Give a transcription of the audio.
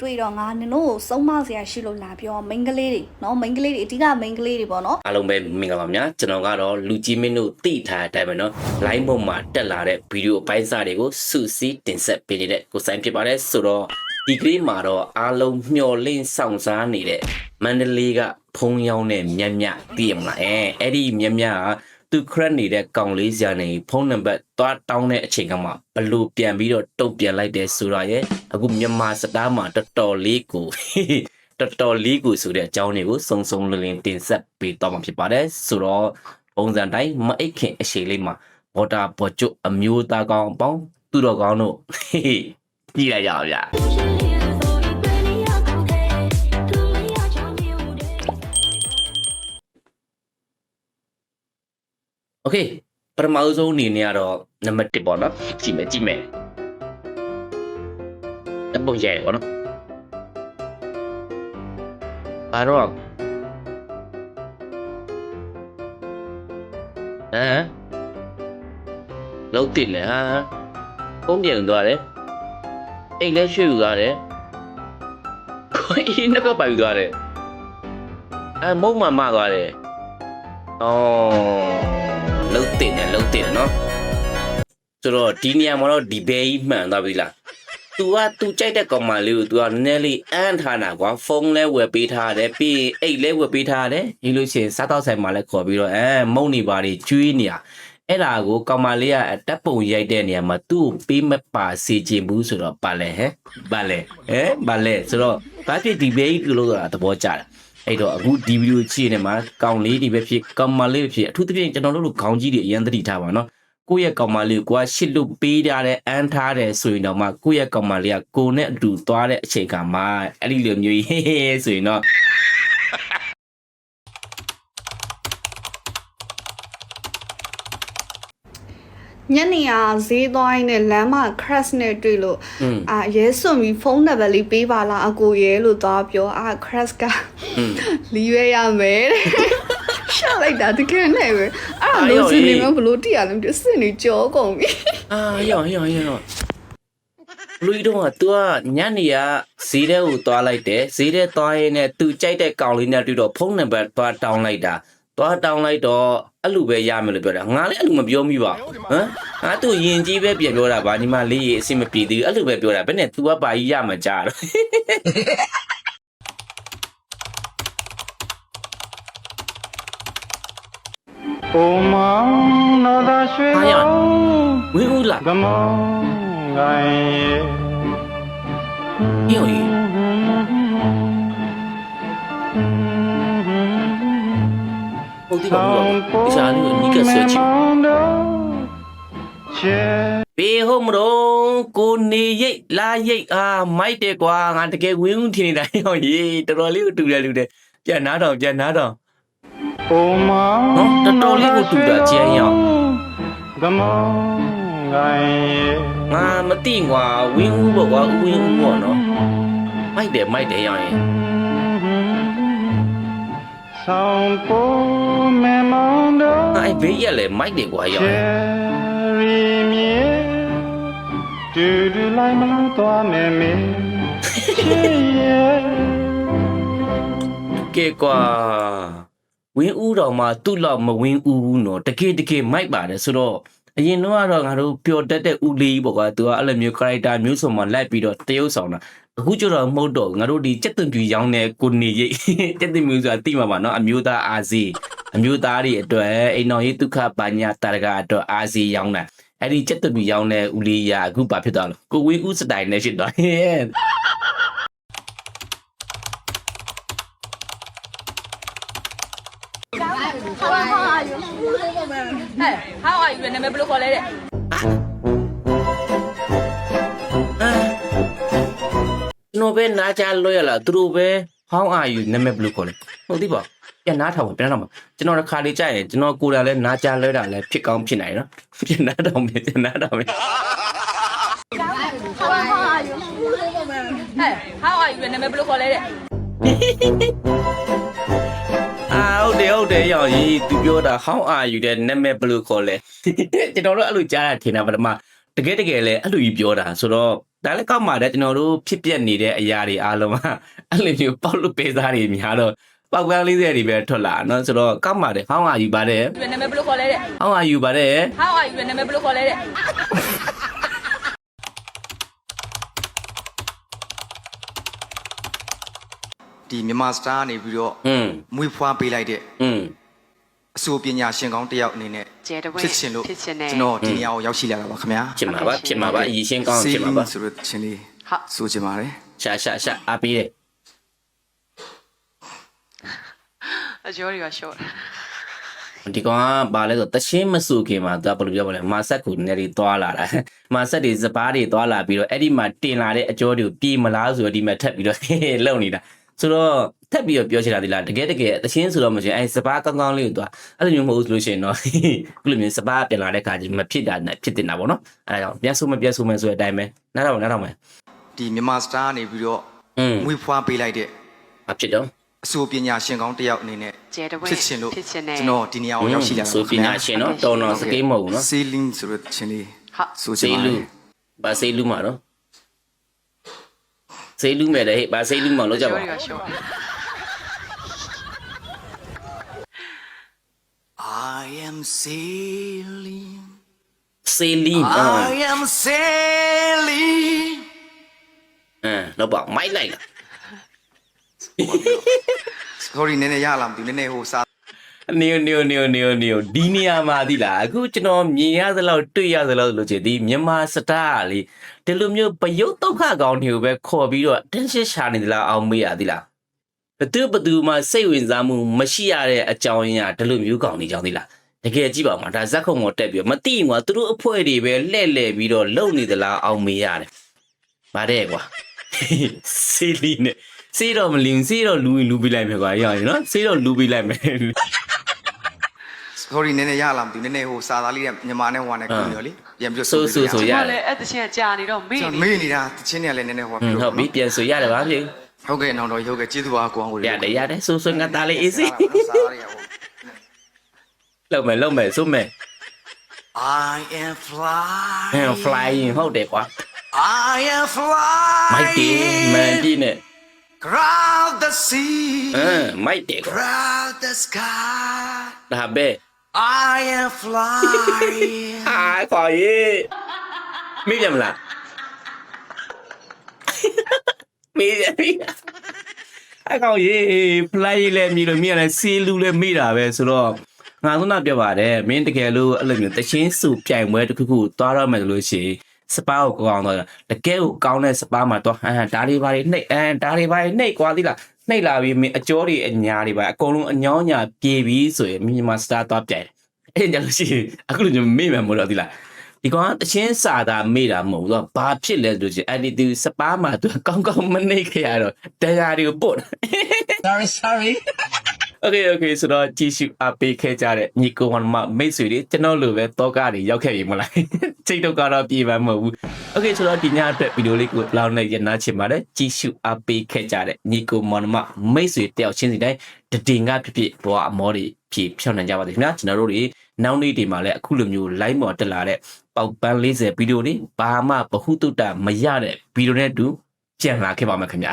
တွေ့တော့ငါနင်တို့ကိုစုံမစရာရှိလို့လာပြောမိန်းကလေးတွေနော်မိန်းကလေးတွေအဓိကမိန်းကလေးတွေပေါ့နော်အားလုံးပဲမင်္ဂလာပါဗျာကျွန်တော်ကတော့လူကြီးမင်းတို့သိထားတဲ့အတိုင်းပဲနော် line ပေါ်မှာတက်လာတဲ့ဗီဒီယိုအပိုင်းစာတွေကိုစုစည်းတင်ဆက်ပေးနေတဲ့ကိုဆိုင်ဖြစ်ပါတယ်ဆိုတော့ဒီကလေးမှာတော့အားလုံးမျော်လင့်စောင့်စားနေတဲ့မန္တလေးကဖုံးရောင်းတဲ့မြက်မြတီးရမလားအဲအဲ့ဒီမြက်မြက သူခရက်နေတဲ့ကောင်လေးစရာနေဖုန်းနံပါတ်သွားတောင်းတဲ့အချိန်ကမှဘလို့ပြန်ပြီးတော့တုတ်ပြန်လိုက်တယ်ဆိုတော့ရဲ့အခုမြန်မာစတားမှာတော်တော်လေးကိုတော်တော်လေးကိုဆိုတဲ့အကြောင်းတွေကိုစုံစုံလင်လင်တင်ဆက်ပေးတော့မှာဖြစ်ပါတယ်ဆိုတော့ပုံစံတိုင်းမအိတ်ခင်အရှိလေးမှာဘော်တာဘော်ကျွတ်အမျိုးသားကောင်းအပေါင်းသူတော်ကောင်းတို့ကြည့်လိုက်ရအောင်ဗျာ โอเคပထမအဆုံးအနေနဲ့ကတော့နံပါတ်1ပေါ့နော်ကြည့်မယ်ကြည့်မယ်အပုံရဲပေါ့နော်ဘာတော့ဟမ်လုံးတင်လေဟာပုံပြန်သွားတယ်အိတ်လည်းရွှေ့ယူသွားတယ်ကိုအင်းတော့ပိုက်ယူသွားတယ်အဲမုံမမသွားတယ်အော် လှုပ် တင်တယ်လှုပ်တင်တယ်နော်ဆိုတော့ဒီနေရာမှာတော့ဒီဘဲကြီးမှန်သွားပြီလား तू က तू ကြိုက်တဲ့ကောင်မလေးကို तू ကနည်းနည်းလေးအန်းထားတာကွာဖုန်းလဲဝယ်ပေးထားတယ်ပြီးရင်အိတ်လဲဝယ်ပေးထားတယ်ပြီးလို့ရှိရင်စားတော့ဆိုင်မှာလဲခေါ်ပြီးတော့အဲမုံနေပါတွေကျွေးနေရအဲ့ဒါကိုကောင်မလေးကတက်ပုံရိုက်တဲ့နေရာမှာသူ့ကိုပေးမပါစေချင်ဘူးဆိုတော့ပါလဲဟဲ့ပါလဲဟဲ့ပါလဲဆိုတော့ဘာဖြစ်ဒီဘဲကြီးလို့ဆိုတာသဘောကျတယ် အဲ့တော့အခုဒီဗီဒီယိုကြည့်နေမှာကောင်လေးတွေပဲဖြစ်ကောင်မလေးပဲဖြစ်အထူးသဖြင့်ကျွန်တော်တို့လိုခေါင်းကြီးတွေအရင်သတိထားပါနော်ကိုယ့်ရဲ့ကောင်မလေးကိုကရှစ်လို့ပေးထားတဲ့အန်းထားတယ်ဆိုရင်တော့မှကိုယ့်ရဲ့ကောင်မလေးကကိုနဲ့အတူသွားတဲ့အချိန်ကမှအဲ့ဒီလိုမျိုးကြီးဟေးဟေးဆိုရင်တော့ ညနေကဈေးသွားရင်းနဲ့လမ်းမှာ crash နဲ့တွေ့လို့အာရဲစွန်ပြီးဖုန်းနံပါတ်လေးပေးပါလားအကိုရဲလို့သွားပြောအာ crash ကလီးရဲရမယ်တဲ့ရှာလိုက်တာတကယ်နဲ့ပဲအဲ့ဒါလို့စနေမှာဘလို့တိရလဲမသိအစ်စ်နေကြောကုန်ပြီအာရောင်ရောင်ရောင်လူတို့က तू ကညနေကဈေးထဲကိုသွားလိုက်တယ်ဈေးထဲသွားရင်းနဲ့ तू ကြိုက်တဲ့ကောင်လေးနဲ့တွေ့တော့ဖုန်းနံပါတ်သွားတောင်းလိုက်တာသွားတောင်းလိုက်တော့ အဲ့လိုပဲရမယ်လို့ပြောတာငါလည်းအဲ့လိုမပြောမိပါဘူးဟမ်ငါသူ့ယင်ကြီးပဲပြန်ပြောတာဗာညီမလေးရေအဆင်မပြေသေးဘူးအဲ့လိုပဲပြောတာဘယ်နဲ့ तू ကပါကြီးရမှာကြားတော့အိုမောင်တော်သာရွှေဟာရကောင်းဝင်းဦးလားကမောင်ငိုင်းရဲ့ဟ င်းဟိုဟုတ်ပြီပါဘူးဒီစားလေးကိုနီးကဆွဲချင်ချေဘေးဟုတ်မတော့ကိုနေရိတ်လာရိတ်အာမိုက်တယ်ကွာငါတကယ်ဝင်းဦးထင်နေတာဟောရေတော်တော်လေးကိုတူတယ်လူတယ်ပြန်နာတော့ပြန်နာတော့အိုမောင်နော်တော်တော်လေးကိုတူတာကြမ်းရောက်ကမောင်ငိုင်းရဲ့ငါမသိကွာဝင်းဦးပေါ့ကွာဦးဝင်းဦးပေါ့နော်မိုက်တယ်မိုက်တယ်ရောင်ရင် ဆောင်ပေါ်မေမောင်တော်အဲ့ဘေးရက်လဲမိုက်တယ်ကွာရောင်ချရင်ရီမြေတူတူလိုက်မလို့သွားမယ်မေချေရဲ့ကဲကွာဝင်းဦးတော်မှာသူ့လောက်မဝင်းဦးဘူးနော်တကယ်တကယ်မိုက်ပါတယ်ဆိုတော့အရင်တော့ကတော့ငါတို့ပျော်တတ်တဲ့ဦးလေးပေါ့ကွာသူကအဲ့လိုမျိုး character မျိုးစုံမှာလိုက်ပြီးတော့တရုပ်ဆောင်တာ အခုကျတော့မဟုတ်တော့ဘူးငါတို့ဒီစက်သွန်ပြူရောင်းတဲ့ကိုနေရိတ်စက်သွန်ပြူဆိုတာသိမှာပါနော်အမျိုးသားအာစီအမျိုးသားတွေအတွက်အိမ်တော်ရေးဒုက္ခပါညာတာရကအတွက်အာစီရောင်းတာအဲ့ဒီစက်သွန်ပြူရောင်းတဲ့ဦးလေးရအခုဘာဖြစ်သွားလဲကိုဝင်းဦးစတိုင်နဲ့ဖြစ်သွားဟဲ့ဟဲ့ how are you လဲနာမည်ဘယ်လိုခေါ်လဲတဲ့ တော်ပဲနားချလွှဲရလားသူတို့ပဲ how are you နာမည်ဘယ်လိုခေါ်လဲဟုတ်ပြီပါပြန်နားထောင်ပါပြန်နားထောင်ပါကျွန်တော်တစ်ခါလေးကြာရင်ကျွန်တော်ကိုယ်တိုင်လည်းနားချလွှဲတာလည်းဖြစ်ကောင်းဖြစ်နိုင်နော်ပြန်နားထောင်မယ်ပြန်နားထောင်မယ်ဟဲ့ how are you လဲနာမည်ဘယ်လိုခေါ်လဲတဲ့အာဟုတ်တယ်ဟုတ်တယ်ရောင်ကြီးသူပြောတာ how are you တဲ့နာမည်ဘယ်လိုခေါ်လဲကျွန်တော်တို့အဲ့လိုကြားတာထင်တာပထမတကယ်တကယ်လဲအဲ့လိုကြီးပြောတာဆိုတော့ ဒါလည်းကောက်ပါတဲ့ကျွန်တော်တို့ဖြစ်ပျက်နေတဲ့အရာတွေအားလုံးကအဲ့လိုမျိုးပေါက်လို့ပေးစားတွေများတော့ပောက်ပန်းလေးတွေတွေပဲထွက်လာနော်ဆိုတော့ကောက်ပါတယ်ဟောင်းအာယူပါတယ်နာမည်ဘယ်လိုခေါ်လဲတဲ့ဟောင်းအာယူပါတယ်ဟောင်းအာယူနာမည်ဘယ်လိုခေါ်လဲတဲ့ဒီမြန်မာစတားနေပြီးတော့မွေးဖွားပေးလိုက်တဲ့ အဆိုပညာရှင်ကောင်းတစ်ယောက်အနေနဲ့ကျဲတဝဲဖြစ်ချင်လို့ဖြစ်ချင်တယ်ကျွန်တော်ဒီနေရာကိုရောက်ရှိလာတာပါခင်ဗျာဖြစ်မှာပါဖြစ်မှာပါအရင်ရှင်းကောင်းဖြစ်မှာပါဆိုတော့ချင်းလေးဟာဆိုချင်ပါတယ်ရှာရှာရှာအပေးတယ်အကျော်တွေကရှော့ဒီကောင်ကဘာလဲဆိုတချင်းမစုခင်မှာသူကဘယ်လိုပြောမလဲမာဆက်ကိုနေရီသွားလာတာမာဆက်တွေစပားတွေသွားလာပြီးတော့အဲ့ဒီမှာတင်လာတဲ့အကျော်တွေကိုပြေးမလားဆိုတော့ဒီမှာထပ်ပြီးတော့လုံနေတာဆိုတော့ ထပ်ပြီးတော့ပြောချင်တာဒီလားတကယ်တကယ်တချင်းဆိုတော့မရှင်အဲ့စပားကောင်းကောင်းလေးကိုသွားအဲ့လိုမျိုးမဟုတ်ဘူးဆိုလို့ရှိရင်တော့ခုလိုမျိုးစပားပြန်လာတဲ့ခါကျမဖြစ်တာနဲ့ဖြစ်တင်တာပေါ့နော်အဲ့ဒါကြောင့်ပြန်ဆုမပြန်ဆုမဆိုတဲ့အတိုင်းပဲနားတော့နားတော့မယ်ဒီမြန်မာစတားကနေပြီးတော့อืมမွေးဖွားပေးလိုက်တဲ့အဖြစ်တော့အဆိုပညာရှင်ကောင်းတစ်ယောက်အနေနဲ့ကျဲတဝဲဖြစ်ချင်လို့ဖြစ်ချင်တယ်ကျွန်တော်ဒီနေရာကိုရောက်ရှိလာတာဆိုပါပခင်ဗျာညာရှင်နော်တော်တော်စကေးမဟုတ်ဘူးနော်စီလင်းဆိုတော့ချင်းလေးဟာဆိုချင်စေးပါတလူယ်ဘာစေးလူမှာတော့စေးလူမဲ့လေဟဲ့ဘာစေးလူမှာလို့ကြပါတွေကရှော့ I am sailing စေးလီအာ I am sailing အဲတော့ပါမိုက်လိုက်လား sorry နည်းနည်းရလာမသိဘူးနည်းနည်းဟိုစားနေနေနေနေနေဒီနေရာမှာဒီလားအခုကျွန်တော်မြင်ရသလောက်တွေ့ရသလောက်လို့ချင်ဒီမြန်မာစတားလေဒီလိုမျိုးပယုတ်ဒုက္ခကောင်းတွေကိုပဲခေါ်ပြီးတော့တင်းရှင်းရှာနေသလားအောင်မေးရသီလားဘသူဘသူမှစိတ်ဝင်စားမှုမရှိရတဲ့အကြောင်းရင်းကဒီလိုမျိုးကောင်းနေကြောင်းသီလား တကယ်ကြည့်ပါဦးမဒါဇက်ခုံပေါ်တက်ပြီးတော့မတိဘူးကသူတို့အဖွဲတွေပဲလှဲ့လှဲ့ပြီးတော့လုံနေသလားအောင်မေးရတယ်ဗါတဲ့ကွာစီလီနဲ့စီတော့မလင်းစီတော့လူရင်လူပေးလိုက်မယ်ကွာရရင်နော်စီတော့လူပေးလိုက်မယ် sorry နည်းနည်းရလာမသိဘူးနည်းနည်းဟိုစာသားလေးကမြန်မာနဲ့ဟိုနဲ့ကူနေရောလေပြန်ပြီးတော့ဆိုဆိုဆိုရရဘာလဲအဲ့တချင်းကြာနေတော့မေ့ကျွန်တော်နေမေ့နေတာတချင်းတွေကလည်းနည်းနည်းဟိုอืมဟုတ်ပြီပြန်ဆိုရတယ်ဗာပြေဟုတ်ကဲ့နောက်တော့ဟုတ်ကဲ့ကျေးဇူးပါကိုအောင်ကိုရတယ်ရတယ်ဆိုဆိုငါသားလေး easy စာသားတွေကဟို လောက်မယ်လောက်မယ်ဆိုမယ် I am flying ဟမ် flying ဟုတ်တယ်ကွာ I am flying မိုက်တယ်မန်ကြီးနဲ့ Crowd the sea ဟမ်မိုက်တယ်ကွာ Crowd the sky ဒါပဲ I am flying အာကွာရေမေးပြန်မလားမေးပြန်ပြီအကောင်ရေ fly လဲမြည်လို့မြည်လဲစီလူလဲမေးတာပဲဆိုတော့ ငါသုံးတာပြောပါတယ်မင်းတကယ်လို့အဲ့လိုမျိုးတချင်းစုပြိုင်ပွဲတစ်ခုခုသွားရမယ်ဆိုလို့ရှိရင်စပါးကိုကောင်းတော့တကယ်ကိုကောင်းတဲ့စပါးမှာတော့ဟမ်ဒါတွေဘာတွေနှိပ်အမ်ဒါတွေဘာတွေနှိပ်ကွာသီလားနှိပ်လာပြီးမင်းအကျော်တွေအညာတွေပါအကုန်လုံးအညောင်းညာပြေပြီးဆိုရင်မြန်မာစတားသွားပြိုင်တယ်အဲ့ကြလို့ရှိရင်အခုလိုမျိုးမေ့မယ်မို့တော့သီလားဒီကောင်ကတချင်းစာတာမေ့တာမဟုတ်ဘူးတော့ဘာဖြစ်လဲဆိုလို့ရှိရင်အဲ့ဒီသူစပါးမှာသူကောင်းကောင်းမနှိပ်ခဲ့ရတော့တရားတွေကိုပို့ sorry sorry Okay okay ဆိုတော့ကြည့်ရှုအပေးခဲ့ကြတဲ့ညီကိုဝန်မမိတ်ဆွေတွေကျွန်တော်လိုပဲတောကားတွေရောက်ခဲ့ပြီမလားစိတ်တော့ကတော့ပြေပါမဟုတ်ဘူး Okay ဆိုတော့ဒီညအတွက်ဗီဒီယိုလေးကိုလောင်းနေရနာချင်ပါတယ်ကြည့်ရှုအပေးခဲ့ကြတဲ့ညီကိုဝန်မမိတ်ဆွေတယောက်ချင်းစီတိုင်းတည်ငါဖြစ်ဖြစ်ဘဝအမောတွေဖြည့်ဖြောင်းနိုင်ကြပါစေခင်ဗျာကျွန်တော်တို့တွေနောက်နေ့ဒီမှာလည်းအခုလိုမျိုး live မော်တက်လာတဲ့ပေါက်ပန်း40ဗီဒီယိုတွေဘာမှဘဟုတုတ္တမရတဲ့ဗီဒီယိုနဲ့အတူပြန်လာခဲ့ပါမယ်ခင်ဗျာ